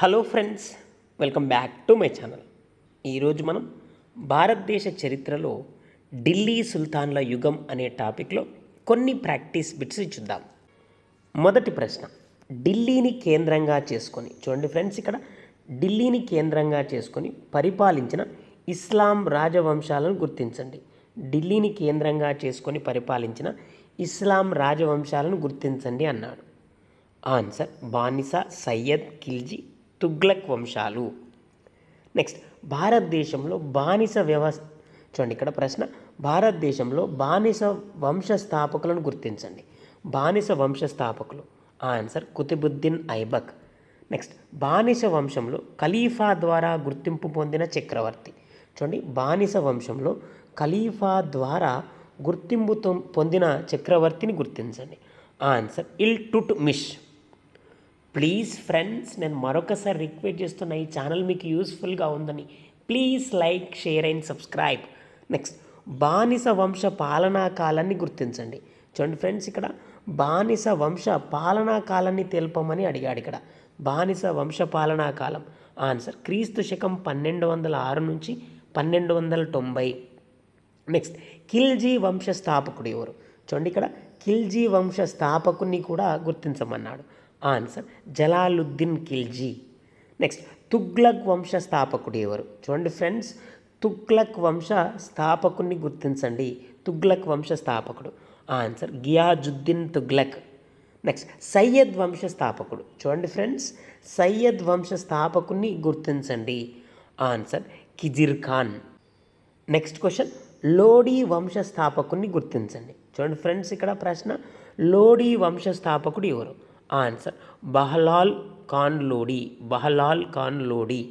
Hello friends welcome back to my channel. ఈరోజు మనం భారతదేశ చరిత్రలో ఢిల్లీ సుల్తాన్ల యుగం అనే టాపిక్లో కొన్ని ప్రాక్టీస్ బిట్స్ చూద్దాం. మొదటి ప్రశ్న ఢిల్లీని కేంద్రంగా చేసుకొని చూడండి ఫ్రెండ్స్ ఇక్కడ ఢిల్లీని కేంద్రంగా చేసుకొని పరిపాలించిన ఇస్లాం రాజవంశాలను గుర్తించండి. ఢిల్లీని కేంద్రంగా చేసుకొని పరిపాలించిన ఇస్లాం రాజవంశాలను గుర్తించండి అన్నాడు. ఆన్సర్ బానిస సయ్యద్ ఖిల్జీ తుగ్లక్ వంశాలు నెక్స్ట్ భారతదేశంలో బానిస వ్యవస్థ చూడండి ఇక్కడ ప్రశ్న. భారతదేశంలో బానిస వంశ స్థాపకులను గుర్తించండి. బానిస వంశ స్థాపకులు ఆన్సర్ కుతుబుద్దీన్ ఐబక్. నెక్స్ట్ బానిస వంశంలో ఖలీఫా ద్వారా గుర్తింపు పొందిన చక్రవర్తి. చూడండి బానిస వంశంలో ఖలీఫా ద్వారా గుర్తింపు పొందిన చక్రవర్తిని గుర్తించండి. Answer Iltutmish please friends నేను మరొకసారి రిక్వెస్ట్ చేస్తున్న ఈ ఛానల్ మీకు యూస్ఫుల్గా ఉందని. Please like share and subscribe next బానిస వంశ పాలనా కాలాన్ని గుర్తించండి. చూడండి ఫ్రెండ్స్ ఇక్కడ బానిస వంశ పాలనా కాలాన్ని తెలుపమని అడిగాడు ఇక్కడ. బానిస వంశ పాలనా కాలం. ఆన్సర్ క్రీస్తు శకం పన్నెండు వందల ఆరు నుంచి పన్నెండు వందల తొంభై. నెక్స్ట్ కిల్జీ వంశ స్థాపకుడు ఎవరు? చూడండి ఇక్కడ కిల్జీ వంశ స్థాపకుని కూడా గుర్తించమన్నాడు. ఆన్సర్ జలాలుద్దీన్ ఖిల్జీ. నెక్స్ట్ తుగ్లక్ వంశ స్థాపకుడు ఎవరు? చూడండి ఫ్రెండ్స్ తుగ్లక్ వంశ స్థాపకుడిని గుర్తించండి. తుగ్లక్ వంశ స్థాపకుడు. ఆన్సర్ గియాజుద్దీన్ తుగ్లక్. నెక్స్ట్ సయ్యద్ వంశ స్థాపకుడు. చూడండి ఫ్రెండ్స్ సయ్యద్ వంశ స్థాపకుడిని గుర్తించండి. Answer Khizr Khan. Next question Lodi వంశ స్థాపకుడిని గుర్తించండి. చూడండి ఫ్రెండ్స్ ఇక్కడ ప్రశ్న లోడీ వంశ స్థాపకుడు ఎవరు? ఆన్సర్. బహలాల్ ఖాన్ లోడీ బహలాల్ ఖాన్ లోడీ.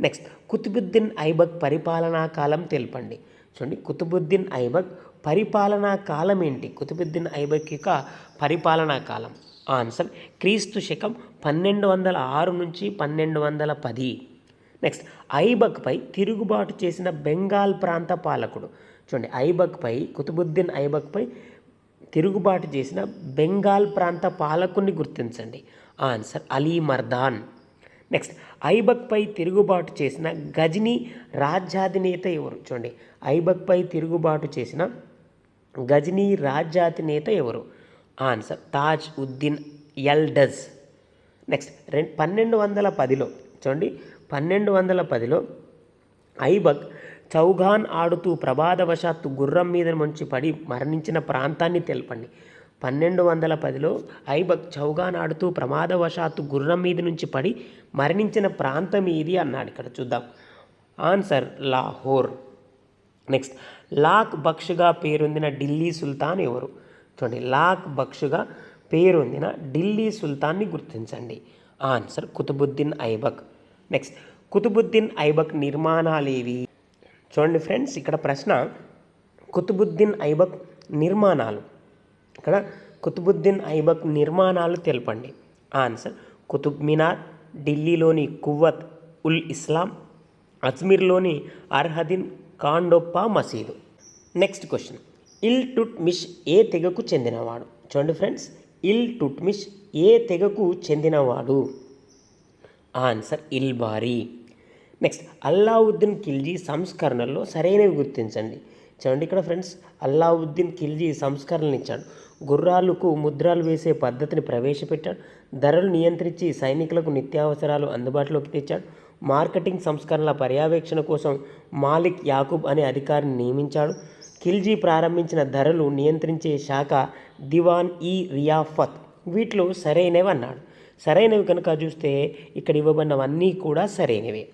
నెక్స్ట్ కుతుబుద్దీన్ ఐబక్ పరిపాలనా కాలం తెలపండి. చూడండి కుతుబుద్దీన్ ఐబక్ పరిపాలనా కాలం ఏంటి? కుతుబుద్దీన్ ఐబక్ యొక్క పరిపాలనా కాలం. ఆన్సర్ క్రీస్తు శకం పన్నెండు వందల ఆరు నుంచి పన్నెండు వందల పది. నెక్స్ట్ ఐబక్పై తిరుగుబాటు చేసిన బెంగాల్ ప్రాంత పాలకుడు. చూడండి ఐబక్పై కుతుబుద్దీన్ ఐబక్పై తిరుగుబాటు చేసిన బెంగాల్ ప్రాంత పాలకుని గుర్తించండి. ఆన్సర్ అలీ మర్దాన్. నెక్స్ట్ ఐబక్పై తిరుగుబాటు చేసిన గజనీ రాజ్యాధినేత ఎవరు? చూడండి ఐబక్పై తిరుగుబాటు చేసిన గజనీ రాజ్యాధినేత ఎవరు? ఆన్సర్ తాజ్ ఉద్దీన్ ఎల్డజ్. నెక్స్ట్ రెండు పన్నెండు వందల పదిలో చూడండి పన్నెండు వందల పదిలో ఐబక్ చౌఘాన్ ఆడుతూ ప్రమాదవశాత్తు గుర్రం మీద నుంచి పడి మరణించిన ప్రాంతాన్ని తెలపండి. పన్నెండు వందల పదిలో ఐబక్ చౌగాన్ ఆడుతూ ప్రమాదవశాత్తు గుర్రం మీద నుంచి పడి మరణించిన ప్రాంతం ఇది అన్నాడు. ఇక్కడ చూద్దాం. ఆన్సర్ లాహోర్. నెక్స్ట్ లాక్ బక్షుగా పేరొందిన ఢిల్లీ సుల్తాన్ ఎవరు? చూడండి లాక్ బక్షుగా పేరొందిన ఢిల్లీ సుల్తాన్ని గుర్తించండి. ఆన్సర్ కుతుబుద్దీన్ ఐబక్. నెక్స్ట్ కుతుబుద్దీన్ ఐబక్ నిర్మాణాలేవి? చూడండి ఫ్రెండ్స్ ఇక్కడ ప్రశ్న కుతుబుద్దీన్ ఐబక్ నిర్మాణాలు. ఇక్కడ కుతుబుద్దీన్ ఐబక్ నిర్మాణాలు తెలపండి. ఆన్సర్ కుతుబ్ మినార్ ఢిల్లీలోని కువ్వత్ ఉల్ ఇస్లాం అజ్మీర్లోని అర్హదీన్ కాండోప్పా మసీదు. నెక్స్ట్ క్వశ్చన్ ఇల్ టుట్ మిష్ ఏ తెగకు చెందినవాడు? చూడండి ఫ్రెండ్స్ ఇల్ టుట్ మిష్ ఏ తెగకు చెందినవాడు? ఆన్సర్ ఇల్బారీ. నెక్స్ట్ అల్లావుద్దీన్ ఖిల్జీ సంస్కరణల్లో సరైనవి గుర్తించండి. చూడండి ఇక్కడ ఫ్రెండ్స్ అల్లావుద్దీన్ ఖిల్జీ సంస్కరణలు ఇచ్చాడు. గుర్రాలకు ముద్రాలు వేసే పద్ధతిని ప్రవేశపెట్టాడు. ధరలు నియంత్రించి సైనికులకు నిత్యావసరాలు అందుబాటులోకి తెచ్చాడు. మార్కెటింగ్ సంస్కరణల పర్యవేక్షణ కోసం మాలిక్ యాకూబ్ అనే అధికారిని నియమించాడు. ఖిల్జీ ప్రారంభించిన ధరలు నియంత్రించే శాఖ దివాన్ ఈ రియాఫత్. వీటిలో సరైనవి అన్నాడు. సరైనవి కనుక చూస్తే ఇక్కడ ఇవ్వబడినవన్నీ కూడా సరైనవే.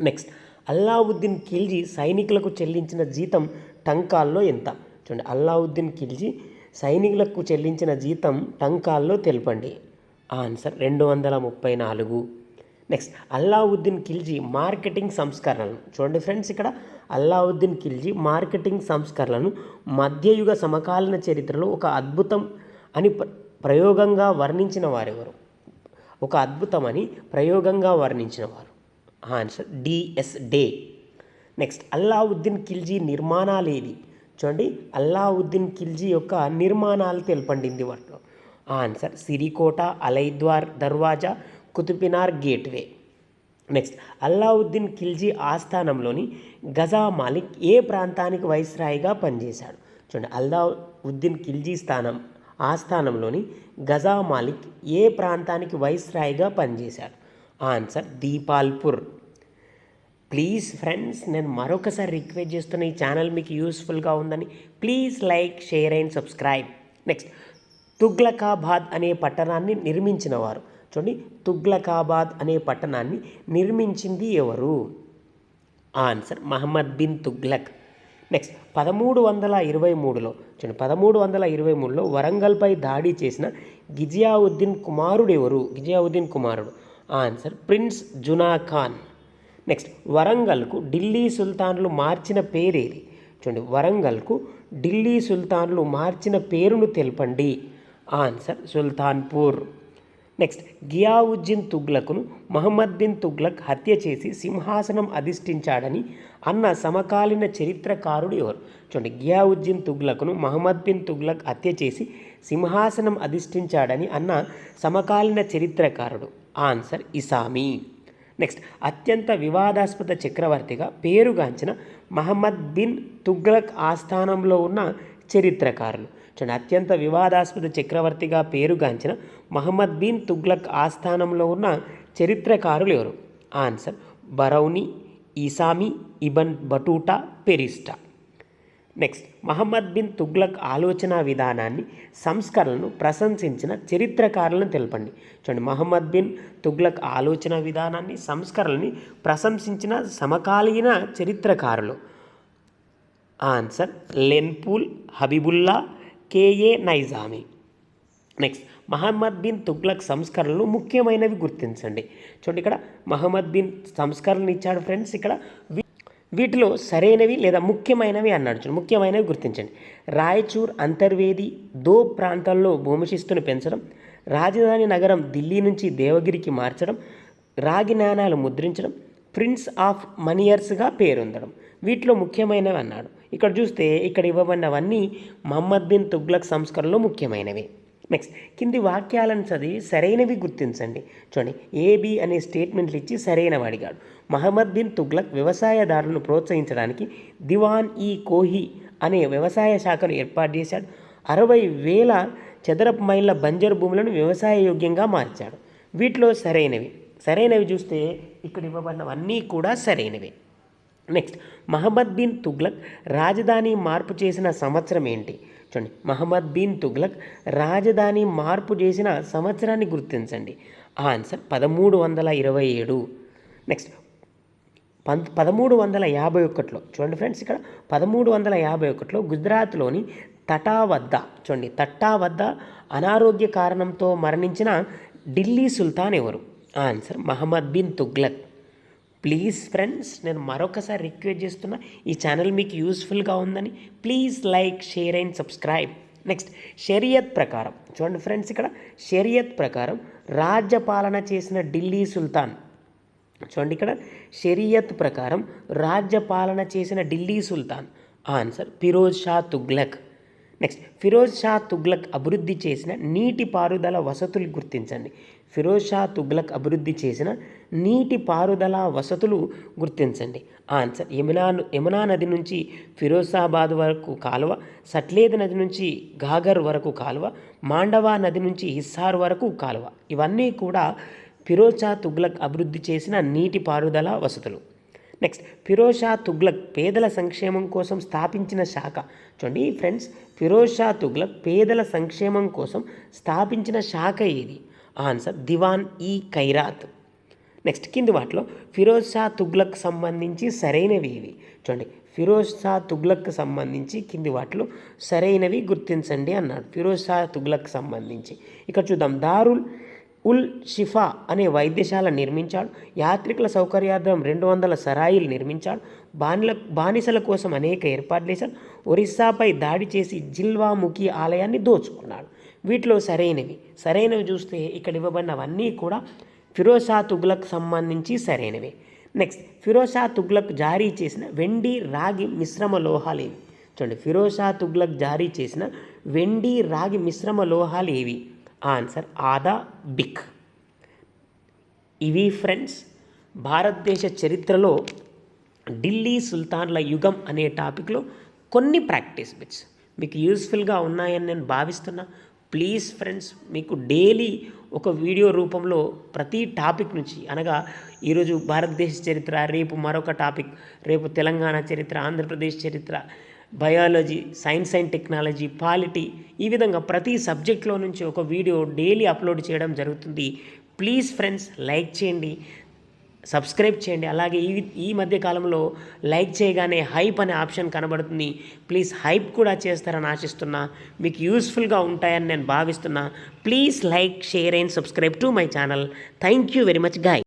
నెక్స్ట్ అల్లావుద్దీన్ ఖిల్జీ సైనికులకు చెల్లించిన జీతం టంకాల్లో ఎంత? చూడండి అల్లావుద్దీన్ ఖిల్జీ సైనికులకు చెల్లించిన జీతం టంకాల్లో తెలపండి. ఆన్సర్ రెండు వందల ముప్పై నాలుగు. నెక్స్ట్ అల్లావుద్దీన్ ఖిల్జీ మార్కెటింగ్ సంస్కరణలు చూడండి ఫ్రెండ్స్ ఇక్కడ అల్లావుద్దీన్ ఖిల్జీ మార్కెటింగ్ సంస్కరణలను మధ్యయుగ సమకాలీన చరిత్రలో ఒక అద్భుతం అని ప్ర- ప్రయోగంగా వర్ణించిన వారెవరు? ఒక అద్భుతమని ప్రయోగంగా వర్ణించిన వారు. ఆన్సర్ డిఎస్ డే నెక్స్ట్ అల్లావుద్దీన్ ఖిల్జీ నిర్మాణాలు ఏవి చూడండి అల్లావుద్దీన్ ఖిల్జీ యొక్క నిర్మాణాలు తెలపండి వాటిలో. ఆన్సర్ సిరికోట అలైద్వార్ దర్వాజా కుతుబినార్ గేట్వే. నెక్స్ట్ అల్లావుద్దీన్ ఖిల్జీ ఆస్థానంలోని గజా మాలిక్ ఏ ప్రాంతానికి వైస్రాయిగా పనిచేశాడు? చూడండి అల్లావుద్దీన్ ఖిల్జీ స్థానం ఆస్థానంలోని గజా మాలిక్ ఏ ప్రాంతానికి వైస్రాయిగా పనిచేశాడు? ఆన్సర్ దీపాల్పూర్. ప్లీజ్ ఫ్రెండ్స్ నేను మరొకసారి రిక్వెస్ట్ చేస్తున్న ఈ ఛానల్ మీకు యూస్ఫుల్గా ఉందని please like share and subscribe. Next Tughlaqabad అనే పట్టణాన్ని నిర్మించిన వారు. చూడండి తుగ్లకాబాద్ అనే పట్టణాన్ని నిర్మించింది ఎవరు? ఆన్సర్ మహమ్మద్ బిన్ తుగ్లక్. నెక్స్ట్ పదమూడు వందల ఇరవై మూడులో చూడండి పదమూడు వందల ఇరవై మూడులో వరంగల్పై దాడి చేసిన గిజియావుద్దీన్ కుమారుడు ఎవరు? గిజియావుద్దీన్ కుమారుడు. Answer prince Juna Khan next వరంగల్కు Delhi సుల్తాన్లు మార్చిన పేరేది? చూడండి వరంగల్కు ఢిల్లీ సుల్తాన్లు మార్చిన పేరును తెలపండి. ఆన్సర్ సుల్తాన్పూర్. నెక్స్ట్ గియావుద్దీన్ తుగ్లక్ను మహమ్మద్ బిన్ తుగ్లక్ హత్య చేసి సింహాసనం అధిష్ఠించాడని అన్న సమకాలీన చరిత్రకారుడు ఎవరు? చూడండి గియావుద్దీన్ తుగ్లక్ను మహమ్మద్ బిన్ తుగ్లక్ హత్య చేసి సింహాసనం అధిష్ఠించాడని అన్న సమకాలీన చరిత్రకారుడు. ఆన్సర్ ఇసామీ. నెక్స్ట్ అత్యంత వివాదాస్పద చక్రవర్తిగా పేరుగాంచిన మహమ్మద్ బిన్ తుగ్లక్ ఆస్థానంలో ఉన్న చరిత్రకారులు. చూడండి అత్యంత వివాదాస్పద చక్రవర్తిగా పేరుగాంచిన మహమ్మద్ బిన్ తుగ్లక్ ఆస్థానంలో ఉన్న చరిత్రకారులు ఎవరు? Answer Barani Isami Ibn Battuta Ferishta. Next Mohammed bin Tughlaq ఆలోచన విధానాన్ని సంస్కరణను ప్రశంసించిన చరిత్రకారులను తెలపండి. చూడండి మహమ్మద్ బిన్ తుగ్లక్ ఆలోచన విధానాన్ని సంస్కరణని ప్రశంసించిన సమకాలీన చరిత్రకారులు. Answer Lane Poole Habibullah K నైజామి next Mohammed bin Tughlaq సంస్కరణలు ముఖ్యమైనవి గుర్తించండి. చూడండి ఇక్కడ మహమ్మద్ బిన్ సంస్కరణలు ఇచ్చాడు ఫ్రెండ్స్ ఇక్కడ వీటిలో సరైనవి లేదా ముఖ్యమైనవి అన్నాడు ముఖ్యమైనవి గుర్తించండి. రాయచూర్ అంతర్వేది దో ప్రాంతాల్లో భూమిశిస్తును పెంచడం రాజధాని నగరం ఢిల్లీ నుంచి దేవగిరికి మార్చడం రాగి నాణాలు ముద్రించడం ప్రిన్స్ ఆఫ్ మనియర్స్గా పేరొందడం. వీటిలో ముఖ్యమైనవి అన్నాడు. ఇక్కడ చూస్తే ఇక్కడ ఇవ్వబడినవన్నీ మహమ్మద్ బిన్ తుగ్లక్ సంస్కరణలో ముఖ్యమైనవి. నెక్స్ట్ కింది వాక్యాలను చదివి సరైనవి గుర్తించండి. చూడండి ఏబి అనే స్టేట్మెంట్లు ఇచ్చి సరైనవి అడిగాడు మహమ్మద్ బిన్ తుగ్లక్ వ్యవసాయదారులను ప్రోత్సహించడానికి దివాన్ ఈ కోహి అనే వ్యవసాయ శాఖను ఏర్పాటు చేశాడు. అరవై వేల చదరపు మైళ్ళ బంజరు భూములను వ్యవసాయ యోగ్యంగా మార్చాడు. వీటిలో సరైనవి. సరైనవి చూస్తే ఇక్కడ ఇవ్వబడినవన్నీ కూడా సరైనవే. నెక్స్ట్ మహమ్మద్ బిన్ తుగ్లక్ రాజధాని మార్పు చేసిన సంవత్సరం ఏంటి? చూడండి మహమ్మద్ బిన్ తుగ్లక్ రాజధాని మార్పు చేసిన సంవత్సరాన్ని గుర్తించండి. ఆన్సర్ పదమూడు వందల ఇరవై ఏడు. నెక్స్ట్ పంత్ పదమూడు వందల యాభై ఒకటిలో చూడండి ఫ్రెండ్స్ ఇక్కడ పదమూడు వందల యాభై ఒకటిలో గుజరాత్లోని తటా వద్ద చూడండి తట్టా వద్ద అనారోగ్య కారణంతో మరణించిన ఢిల్లీ సుల్తాన్ ఎవరు? Answer Muhammad bin Tughlaq please friends నేను మరొకసారి రిక్వెస్ట్ చేస్తున్నా ఈ ఛానల్ మీకు యూస్ఫుల్గా ఉందని please like share and subscribe. Next Shariat ప్రకారం. చూడండి ఫ్రెండ్స్ ఇక్కడ షరియత్ ప్రకారం రాజ్యపాలన చేసిన ఢిల్లీ సుల్తాన్. చూడండి ఇక్కడ షరియత్ ప్రకారం రాజ్యపాలన చేసిన Delhi sultan. Answer Firoz Shah Tughlaq. Next Firoz Shah Tughlaq అభివృద్ధి చేసిన నీటిపారుదల వసతులు గుర్తించండి. ఫిరోజ్ షా తుగ్లక్ అభివృద్ధి చేసిన నీటి పారుదల వసతులు గుర్తించండి. ఆన్సర్ యమునా యమునా నది నుంచి ఫిరోజాబాద్ వరకు కాలువ సట్లేద్ నది నుంచి ఘాగర్ వరకు కాలువ మాండవా నది నుంచి హిస్సార్ వరకు కాలువ. ఇవన్నీ కూడా ఫిరోజ్ షా తుగ్లక్ అభివృద్ధి చేసిన నీటి పారుదల వసతులు. నెక్స్ట్ ఫిరోజ్ షా తుగ్లక్ పేదల సంక్షేమం కోసం స్థాపించిన శాఖ. చూడండి ఫ్రెండ్స్ ఫిరోజ్ షా తుగ్లక్ పేదల సంక్షేమం కోసం స్థాపించిన శాఖ ఏది? ఆన్సర్ దివాన్ ఈ ఖైరాత్. నెక్స్ట్ కింది వాటిలో ఫిరోజ్ షా తుగ్లక్ సంబంధించి సరైనవి ఇవి. చూడండి ఫిరోజ్ షా తుగ్లక్ సంబంధించి కింది వాటిలో సరైనవి గుర్తించండి అన్నాడు. ఫిరోజ్ షా తుగ్లక్ సంబంధించి. ఇక్కడ చూద్దాం దారుల్ ఉల్ షిఫా అనే వైద్యశాల నిర్మించాడు. యాత్రికుల సౌకర్యార్థం రెండు వందల సరాయిలు నిర్మించాడు. బానిల బానిసల కోసం అనేక ఏర్పాట్లు చేశాడు. ఒరిస్సాపై దాడి చేసి జిల్వాముఖి ఆలయాన్ని దోచుకున్నాడు. వీటిలో సరైనవి. సరైనవి చూస్తే ఇక్కడ ఇవ్వబడినవన్నీ కూడా ఫిరోజా తుగ్లక్ సంబంధించి సరైనవి. నెక్స్ట్ ఫిరోజా తుగ్లక్ జారీ చేసిన వెండి రాగి మిశ్రమ లోహాలు ఏవి చూడండి ఫిరోజా తుగ్లక్ జారీ చేసిన వెండి రాగి మిశ్రమ లోహాలు ఏవి ఆన్సర్ ఆదా బిక్ ఇవి ఫ్రెండ్స్ భారతదేశ చరిత్రలో ఢిల్లీ సుల్తాన్ల యుగం అనే టాపిక్లో కొన్ని ప్రాక్టీస్ బిట్స్ మీకు యూస్ఫుల్గా ఉన్నాయని నేను భావిస్తున్నా. ప్లీజ్ ఫ్రెండ్స్ మీకు డైలీ ఒక వీడియో రూపంలో ప్రతి టాపిక్ నుంచి అనగా ఈరోజు భారతదేశ చరిత్ర రేపు మరొక టాపిక్ రేపు తెలంగాణ చరిత్ర ఆంధ్రప్రదేశ్ చరిత్ర biology science and technology polity ఈ విధంగా ప్రతి సబ్జెక్ట్లో నుంచి ఒక వీడియో డైలీ అప్లోడ్ చేయడం జరుగుతుంది. ప్లీజ్ ఫ్రెండ్స్ లైక్ చేయండి. సబ్స్క్రైబ్ చేయండి. అలాగే ఈ ఈ మధ్య కాలంలో లైక్ చేయగానే హైప్ అనే ఆప్షన్ కనబడుతుంది. ప్లీజ్ హైప్ కూడా చేస్తారని ఆశిస్తున్నా. మీకు యూస్ఫుల్గా ఉంటాయని నేను భావిస్తున్నా. Please like share and subscribe to my channel. Thank you very much guy